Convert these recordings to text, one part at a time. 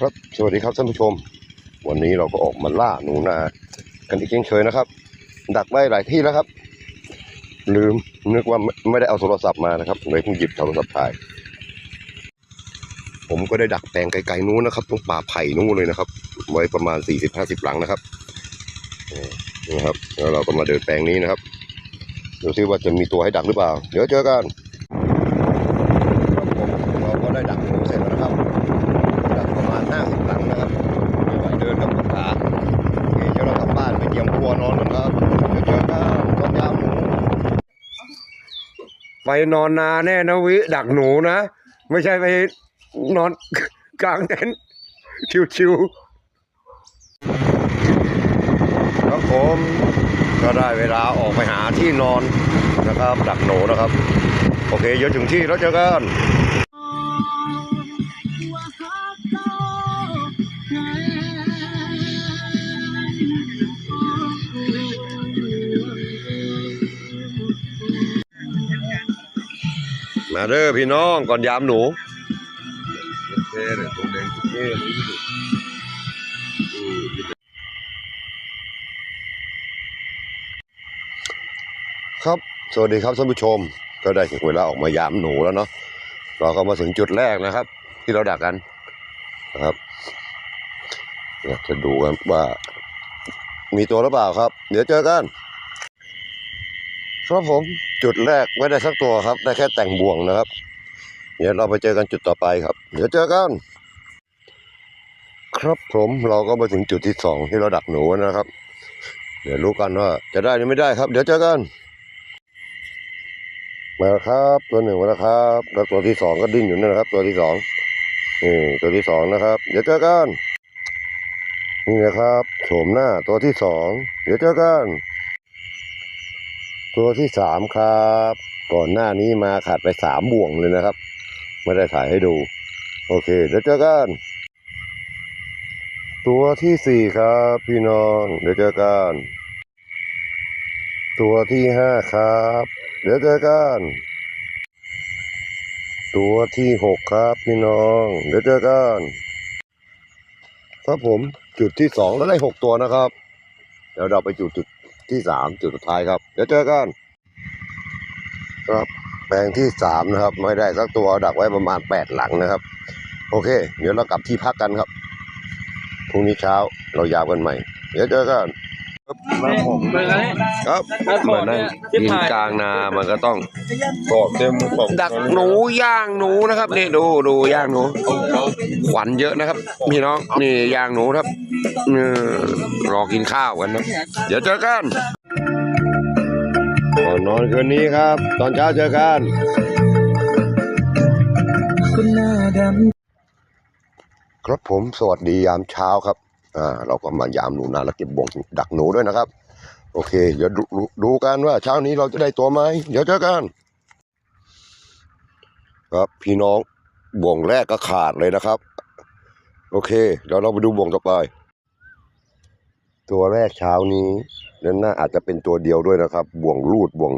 ครับ สวัสดีครับท่านผู้ชม วันนี้เราก็ออกมาล่าหนูนากันอีกเช่นเคยนะครับ ดักไว้หลายที่แล้วครับ ลืมนึกว่าไม่ไม่ได้เอาโทรศัพท์มานะครับเลยเพิ่งหยิบโทรศัพท์ถ่าย ผมก็ได้ดักแปลงไกลๆนู้นนะครับตรงป่าไผ่นู้นเลยนะครับ ไว้ประมาณ40-50หลังนะครับนะครับ แล้วเราก็มาเดินแปลงนี้นะครับดูซิว่าจะมีตัวให้ดักหรือเปล่า เดี๋ยวเจอกันครับผมเราก็ได้ดักหนูเสร็จแล้วนะครับ ดักประมาณ50หลังนะครับไม่ไหวเดินครับปวดขาโอเคเดี๋ยวเรากลับบ้านไปเตรียมครัวนอนกันครับเดี๋ยวเจอกันตอนยามหนู ไปนอนนาแน่นะวิ ดักหนูนะ ไม่ใช่ไปนอนกลางเต็นท์ชิวๆครับผมก็ได้เวลาออกไปหาที่นอนนะครับ ดักหนูนะครับ โอเคเยอะถึงที่แล้วเจอกัน มาเด้อพี่น้องก่อนยามหนูเท่เลยตัวแดงเท่ครับ สวัสดีครับท่านผู้ชม ก็ได้ถึงเวลาออกมายามหนูแล้วเนาะ เราก็มาถึงจุดแรกนะครับ ที่เราดักกันนะครับอยากจะดูกันว่า มีตัวหรือเปล่าครับ เดี๋ยวเจอกัน ครับผมจุดแรกไม่ได้สักตัวครับ ได้แค่แต่งบ่วงนะครับ เดี๋ยวเราไปเจอกันจุดต่อไปครับ เดี๋ยวเจอกัน ครับผมเราก็มาถึงจุดที่สองที่เราดักหนูนะครับ เดี๋ยวรู้กันว่าจะได้หรือไม่ได้ครับ เดี๋ยวเจอกันมาแล้วครับ ตัวหนึ่งมาแล้วครับ แล้วตัวที่สองก็ดิ้นอยู่นั่นนะครับ ตัวที่สองนี่ตัวที่สองนะครับ เดี๋ยวเจอกันนี่นะครับโฉมหน้าตัวที่สองเดี๋ยวเจอกัน ตัวที่สามครับ ก่อนหน้านี้มาขาดไปสามบ่วงเลยนะครับ ไม่ได้ถ่ายให้ดู โอเคเดี๋ยวเจอกัน ตัวที่สี่ครับ พี่น้อง เดี๋ยวเจอกัน ตัวที่ห้าครับ เดี๋ยวเจอกัน ตัวที่หกครับ พี่น้อง เดี๋ยวเจอกันครับผมจุดที่สองแล้วได้หกตัวนะครับ เดี๋ยวเราไปจุดจุด ที่สามจุดสุดท้ายครับ เดี๋ยวเจอกันครับแปลงที่สามนะครับ ไม่ได้สักตัวดักไว้ประมาณแปดหลังนะครับ โอเค เดี๋ยวเรากลับที่พักกันครับพรุ่งนี้เช้าเรายาวกันใหม่ เดี๋ยวเจอกัน ครับถ้าถเหอมือดนนั่งเนี่ยชิบยืนหายกลางนามันก็ต้องถอดเต็มของๆดักหนูย่างหนูนะครับนี่ดูดูย่างหนูขวัญเยอะนะครับพี่น้องนี่ย่างหนูครับเออรอกินข้าวกันนะเดี๋ยวเจอกันก่อนนอนคืนนี้ครับ ตอนเช้าเจอกันครับผมสวัสดียามเช้าครับ อ่าเราก็มายามหนูนาแล้วเก็บบ่วงดักหนูด้วยนะครับ โอเค เดี๋ยวดูดูกันว่าเช้านี้เราจะได้ตัวไหมเดี๋ยวเจอกันครับพี่น้องบ่วงแรกก็ขาดเลยนะครับ โอเคเดี๋ยวเราไปดูบ่วงต่อไป ตัวแรกเช้านี้นั่นน่าอาจจะเป็นตัวเดียวด้วยนะครับ บ่วงรูดบ่วง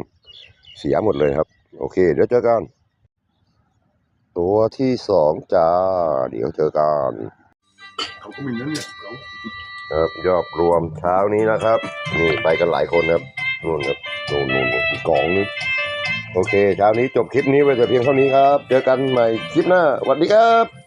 เสียหมดเลยครับ โอเค เดี๋ยวเจอกัน ตัวที่สองจ้า เดี๋ยวเจอกัน เขาก็มีนั่นเนี่ยเขาครับยอดรวมเช้านี้นะครับ นี่ไปกันหลายคนครับนู่นครับนู่นนู่นนู่นอีกองนี่โอเคเช้านี้จบคลิปนี้ไว้แต่เพียงเท่านี้ครับ เจอกันใหม่คลิปหน้าสวัสดีครับ